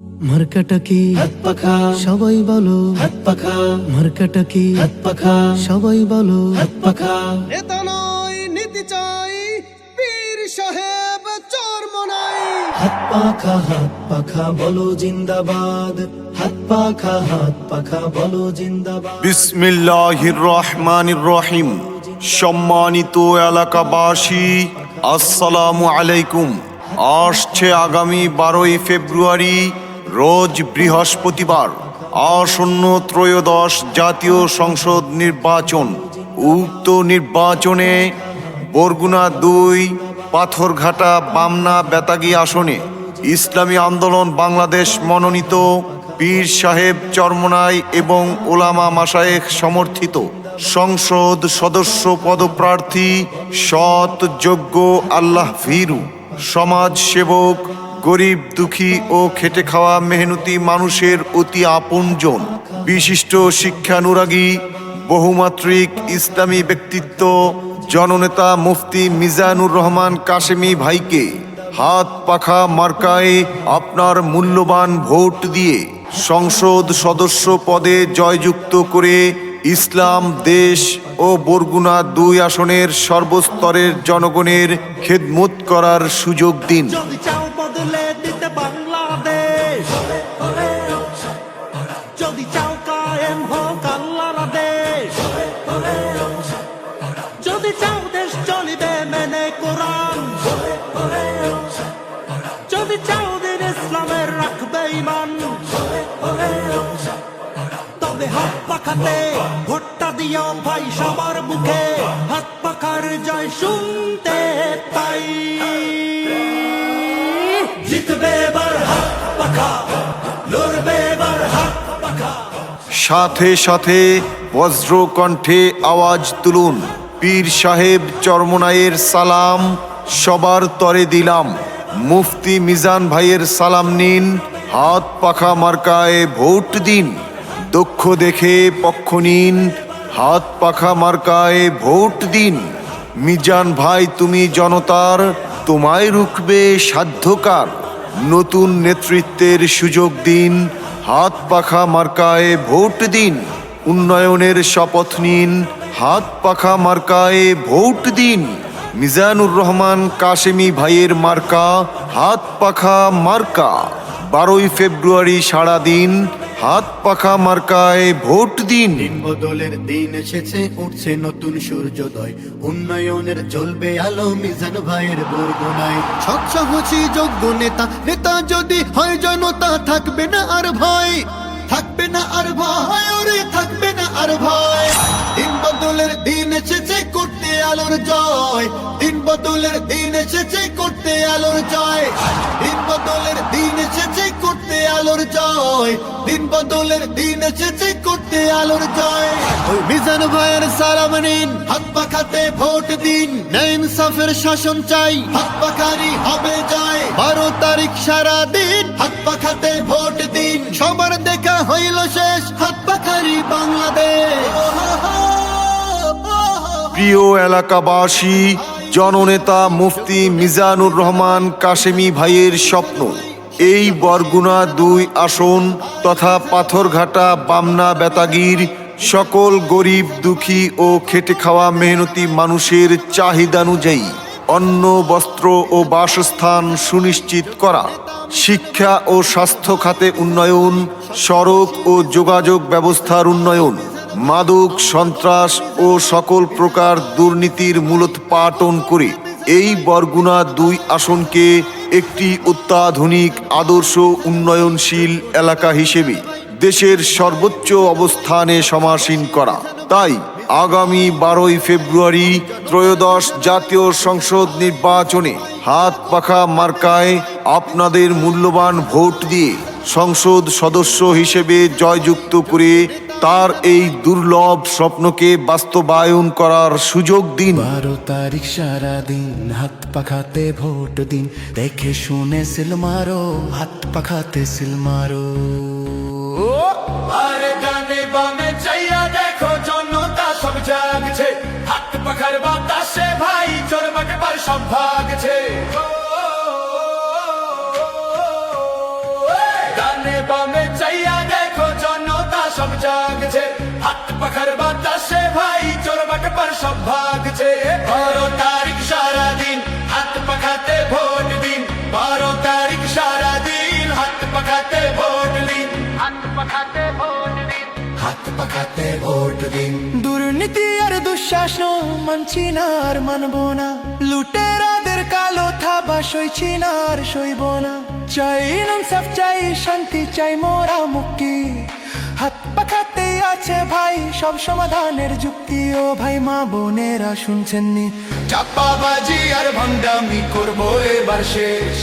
মার্কাটা কি? হাত পাখা। সবাই বলো। হাত পাখা। মার্কাটা কি? সবাই বলো। নেতা নয় নীতি চাই পীর সাহেব চর্ম নাই হাত পাখা হাত পাখা বলো জিন্দাবাদ। হাত পাখা হাত পাখা বলো জিন্দাবাদ। বিসমিল্লাহির রহমানির রহিম সম্মানিত এলাকাবাসী আসসালামু আলাইকুম। আসছে আগামী বারোই ফেব্রুয়ারি রোজ বৃহস্পতিবার আসন্ন ত্রয়োদশ জাতীয় সংসদ নির্বাচন। উক্ত নির্বাচনে বরগুনা দুই, পাথরঘাটা, বামনা, বেতাগী আসনে ইসলামী আন্দোলন, বাংলাদেশ মনোনীত পীর সাহেব চরমনাই এবং ওলামা মাসায়েক সমর্থিত। সংসদ সদস্য পদপ্রার্থী সৎ, যোগ্য, আল্লাহ ভীরু। সমাজ সেবক গরিব, দুঃখী ও খেটে খাওয়া মেহনতি মানুষের অতি আপনজন। বিশিষ্ট শিক্ষানুরাগী, বহুমাত্রিক ইসলামী ব্যক্তিত্ব, জননেতা মুফতি মিজানুর রহমান কাশেমি ভাইকে হাত পাখা মার্কায় আপনার মূল্যবান ভোট দিয়ে সংসদ সদস্য পদে জয়যুক্ত করে ইসলাম, দেশ ও বরগুনা দুই আসনের সর্বস্তরের জনগণের খেদমত করার সুযোগ দিন। যদি চাও, দেশ চলিবে মেনে কোরআন। যদি চাও, দিন ইসলামের রাখবে ইমান তবে হাত ভোটটা দিও ভাই সবার মুখে। হাত পাখার জয় শুনতে পাই। জিতবে এবার হাত লড়বে এবার হাত সাথে সাথে বজ্র কণ্ঠে আওয়াজ তুলুন। পীর সাহেব চরমনায়ের সালাম সবার তরে দিলাম। মুফতি মিজান ভাইয়ের সালাম নিন, হাত পাখা মার্কায় ভোট দিন। দক্ষ দেখে পক্ষ নিন, হাত পাখা মার্কায় ভোট দিন। মিজান ভাই, তুমি জনতার, তোমায় রুখবে সাধ্যকার। নতুন নেতৃত্বের সুযোগ দিন, হাত পাখা মার্কায় ভোট দিন। উন্নয়নের শপথ নিন। হাত পাখা মার্কায় ভোট দিন। মিজানুর রহমান, কাশেমি ভাইয়ের মার্কা, হাত পাখা মার্কা। বারোই ফেব্রুয়ারি সারা দিন হাত পাখা মার্কায় ভোট দিন। বদলের দিন এসেছে, উঠছে নতুন সূর্যোদয়। উন্নয়নের জ্বলবে আলো মিজান ভাইয়ের বরগুনায়। স্বচ্ছ যোগ্য নেতা নেতা যদি হয় জনতা, থাকবে না আর ভয়। না আর ভয় ওরে থাকবে না আর ভয় দিন বদলের দিন এসেছে, করতে আলোর জয়। দিন বদলের দিন এসেছে, করতে আলোর জয়। দিন বদলের দিন এসেছে, করতে আলোর জয়। দিন বদলের দিন এসেছে, করতে আলোর জয়। ওই মিজান ভাইয়ের সালাম নিন। হাত পাখাতে ভোট দিন। ন্যায় ইনসাফের শাসন চাই। হাত পাখারি হবে জয়। বারো তারিখ সারা দিন। হাত পাখাতে ভোট দিন। সবার দেখা হইল শেষ হাত পাখারি বাংলাদেশ। প্রিয় এলাকাবাসী, জননেতা মুফতি মিজানুর রহমান কাশেমি ভাইয়ের স্বপ্ন, এই বরগুনা দুই আসন তথা পাথরঘাটা, বামনা, বেতাগির সকল গরিব, দুঃখী ও খেটে খাওয়া মেহনতি মানুষের চাহিদানুযায়ী অন্ন, বস্ত্র ও বাসস্থান সুনিশ্চিত করা। শিক্ষা ও স্বাস্থ্য খাতে উন্নয়ন, সড়ক ও যোগাযোগ ব্যবস্থার উন্নয়ন, মাদক, সন্ত্রাস ও সকল প্রকার দুর্নীতির মূলত মূলোৎপাটন করে। এই বরগুনা দুই আসনকে একটি অত্যাধুনিক, আদর্শ, উন্নয়নশীল এলাকা হিসেবে দেশের সর্বোচ্চ অবস্থানে সমাসীন করা। তাই আগামী বারোই ফেব্রুয়ারি ত্রয়োদশ জাতীয় সংসদ নির্বাচনে হাত পাখা মার্কায় আপনাদের মূল্যবান ভোট দিয়ে সংসদ সদস্য হিসেবে জয়যুক্ত করে তার এই দুর্লভ স্বপ্নকে বাস্তবায়ন করার সুযোগ দিন। বারো তারিখ সারা দিন হাত পাখাতে ভোট দিন। দেখে শুনে সিল মারো হাত পাখাতে সিল মারো। পাখার বাতাসে ভাই চরমাকে পার সব ভাগছে। ডানে বামে চাইয়া দেখো জনতা সব জাগছে। হাত পাখার বাতাসে ভাই চোর বাটপার সব ভাগছে। বারো তারিখ সারাদিন হাত পাখাতে ভোট দিন। বারো তারিখ পাখাতে ভোট দিন। হাত পাখাতে ভোট দিন হাত পাখাতে ভোট দিন। দুর্নীতি আর দুঃশাসন মানছি না আর মানব না। লুটেরাদের কালো থাবা সইছি না আর সইব না। চাই সব চাই শান্তি চাই মোরা মুক্তি। হাত পাখাতে আছে ভাই সব সমাধানের যুক্তি। ও ভাই মা বোনেরা শুনছেন নি। চাপাবাজি আর ভণ্ডামি করব এবার শেষ।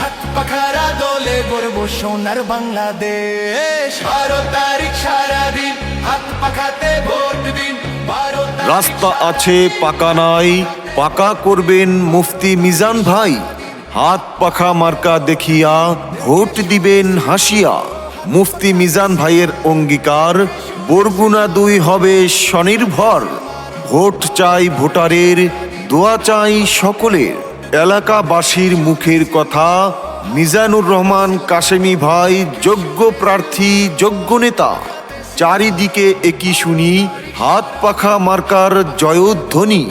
হাত পাখারা দলে গড়বো সোনার বাংলাদেশ। বারো তারিখ সারাদিন রাস্তা আছে, পাকা নাই, পাকা করবেন মুফতি মিজান ভাই। হাত পাখা মার্কা দেখিয়া ভোট দিবেন হাসিয়া। মুফতি মিজান ভাইয়ের অঙ্গীকার, বরগুনা দুই হবে স্বনির্ভর। ভোট চাই ভোটারের, দোয়া চাই সকলের। এলাকাবাসীর মুখের কথা, মিজানুর রহমান, কাশেমি ভাই, যোগ্য প্রার্থী, যোগ্য নেতা। চারিদিকে একই শুনি, হাত পাখা মার্কার জয়ধ্বনি।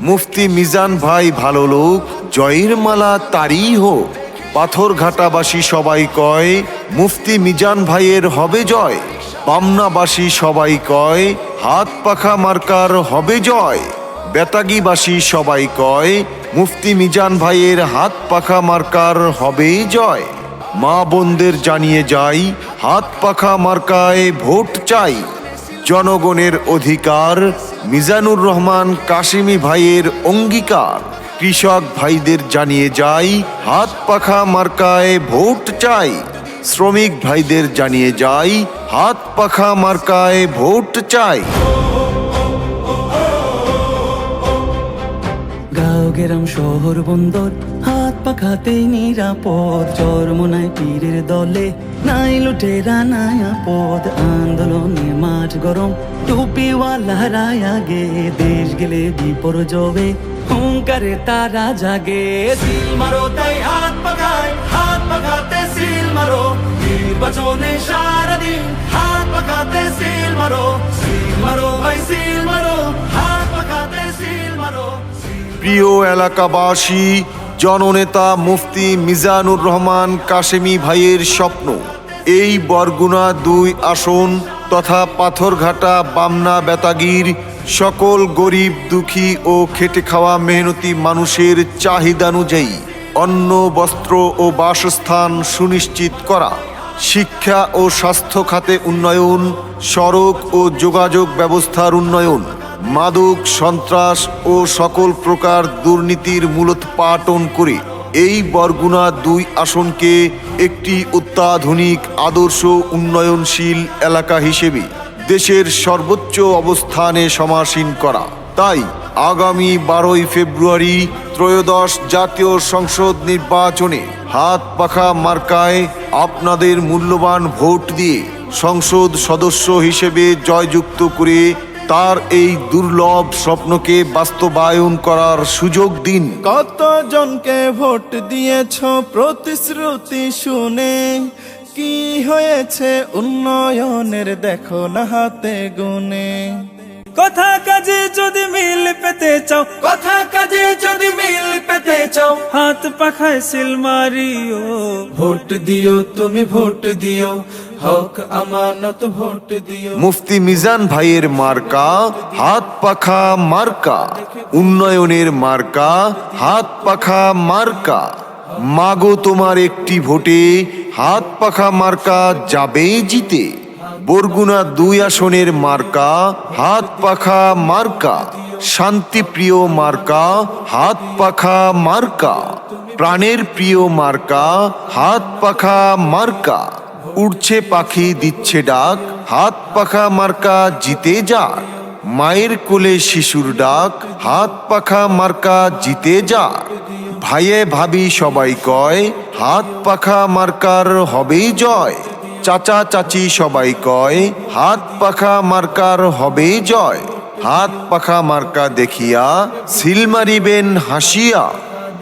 মুফতি মিজান ভাই ভালো লোক, জয়ের মালা তারই হোক। পাথরঘাটাবাসী সবাই কয়, মুফতি মিজান ভাইয়ের হবে জয়। বামনাবাসী সবাই কয়, হাত পাখা মার্কার হবে জয়। বেতাগিবাসী সবাই কয়, মুফতি মিজান ভাইয়ের হাত পাখা মার্কার হবে জয়। মা বোনদের জানিয়ে যাই, হাত পাখা মার্কায় ভোট চাই। জনগণের অধিকার, মিজানুর রহমান কাশিমি ভাইয়ের অঙ্গীকার। কৃষক ভাইদের জানিয়ে যাই, হাত পাখা মার্কায় ভোট চাই। শ্রমিক ভাইদের জানিয়ে যাই, হাত পাখা মার্কায় ভোট চাই। গাঁও, গেরাম, শহর, বন্দর পাখাতেই নিরাপদ। চরমোনায় পীরের দলে নাই লুটেরা নাই আপদ। আন্দোলনে মাঠ গরম, টুপিওয়ালা রায় আগে। দেশ গেলে বিপর্যবে হুঙ্কারে তারা জাগে। সিল মারো তাই হাত পাখায়, হাত পাখাতে সিল মারো। নির্বাচনে সারাদিন হাত পাখাতে সিল মারো। সিল মারো ভাই, সিল মারো, হাত পাখাতে সিল মারো। প্রিয় এলাকাবাসী জননেতা মুফতি মিজানুর রহমান কাশেমি ভাইয়ের স্বপ্ন। এই বরগুনা দুই আসন তথা পাথরঘাটা, বামনা, বেতাগির সকল গরিব, দুঃখী ও খেটে খাওয়া মেহনতি মানুষের চাহিদানুযায়ী অন্ন, বস্ত্র ও বাসস্থান সুনিশ্চিত করা। শিক্ষা ও স্বাস্থ্য খাতে উন্নয়ন, সড়ক ও যোগাযোগ ব্যবস্থার উন্নয়ন। মাদক, সন্ত্রাস ও সকল প্রকার দুর্নীতির মূলত পাটন করে এই বরগুনা দুই আসনকে একটি অত্যাধুনিক, আদর্শ, উন্নয়নশীল এলাকা হিসেবে দেশের সর্বোচ্চ অবস্থানে সমাসীন করা। তাই আগামী বারোই ফেব্রুয়ারি ত্রয়োদশ জাতীয় সংসদ নির্বাচনে হাত পাখা মার্কায় আপনাদের মূল্যবান ভোট দিয়ে সংসদ সদস্য হিসেবে জয়যুক্ত করে তার এই দুর্লভ স্বপ্নকে বাস্তবায়ন করার সুযোগ দিন। কতজনকে ভোট দিয়েছ প্রতিশ্রুতি শুনে? কি হয়েছে উন্নয়নের দেখো না হাতে গুনে। কথা কাজে যদি মিল পেতে চাও কথা কাজে যদি মিল পেতে চাও হাত পাখায় সিল মারিও। ভোট দিও তুমি ভোট দিও মুফতি মিজান ভাইয়ের মার্কা, হাত পাখা মার্কা। উন্নয়নের মার্কা, হাত পাখা মার্কা। মাগো তোমার একটি ভোটে হাত পাখা মার্কা যাবে জিতে। বরগুনা দুই আসনের মার্কা, হাত পাখা মার্কা। শান্তিপ্রিয় মার্কা, হাত পাখা মার্কা। প্রাণের প্রিয় মার্কা, হাত পাখা মার্কা। উড়ছে পাখি, দিচ্ছে ডাক। হাত পাখা মার্কা জিতে যাক। মায়ের কোলে শিশুর ডাক। হাত পাখা মার্কা জিতে যাক। ভাইয়ে ভাবি সবাই কয়, হাত পাখা মার্কার হবেই জয়। চাচা চাচি সবাই কয়, হাত পাখা মার্কার হবেই জয়। হাত পাখা মার্কা দেখিয়া সিল মারিবেন হাসিয়া।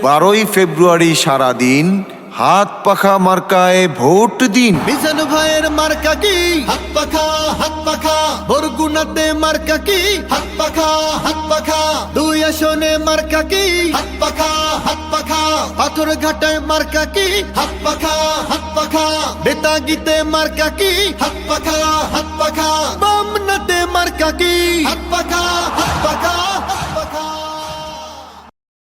বারোই ফেব্রুয়ারি সারাদিন হাত পাখা মার্কায় ভোট দিন। মিজান ভাইয়ের মার্কা কি? হাত পাখা হাত পাখা। বরগুনাতে মার্কা কি? হাত পাখা হাত পাখা। দুই আসনে মার্কা কি? হাত পাখা হাত পাখা। পাথর ঘাটায় মার্কা কি? হাত পাখা হাত পাখা। বেতাগিতে মার্কা কি? হাত পাখা হাত পাখা। বামনাতে মার্কা কি? হাত পাখা।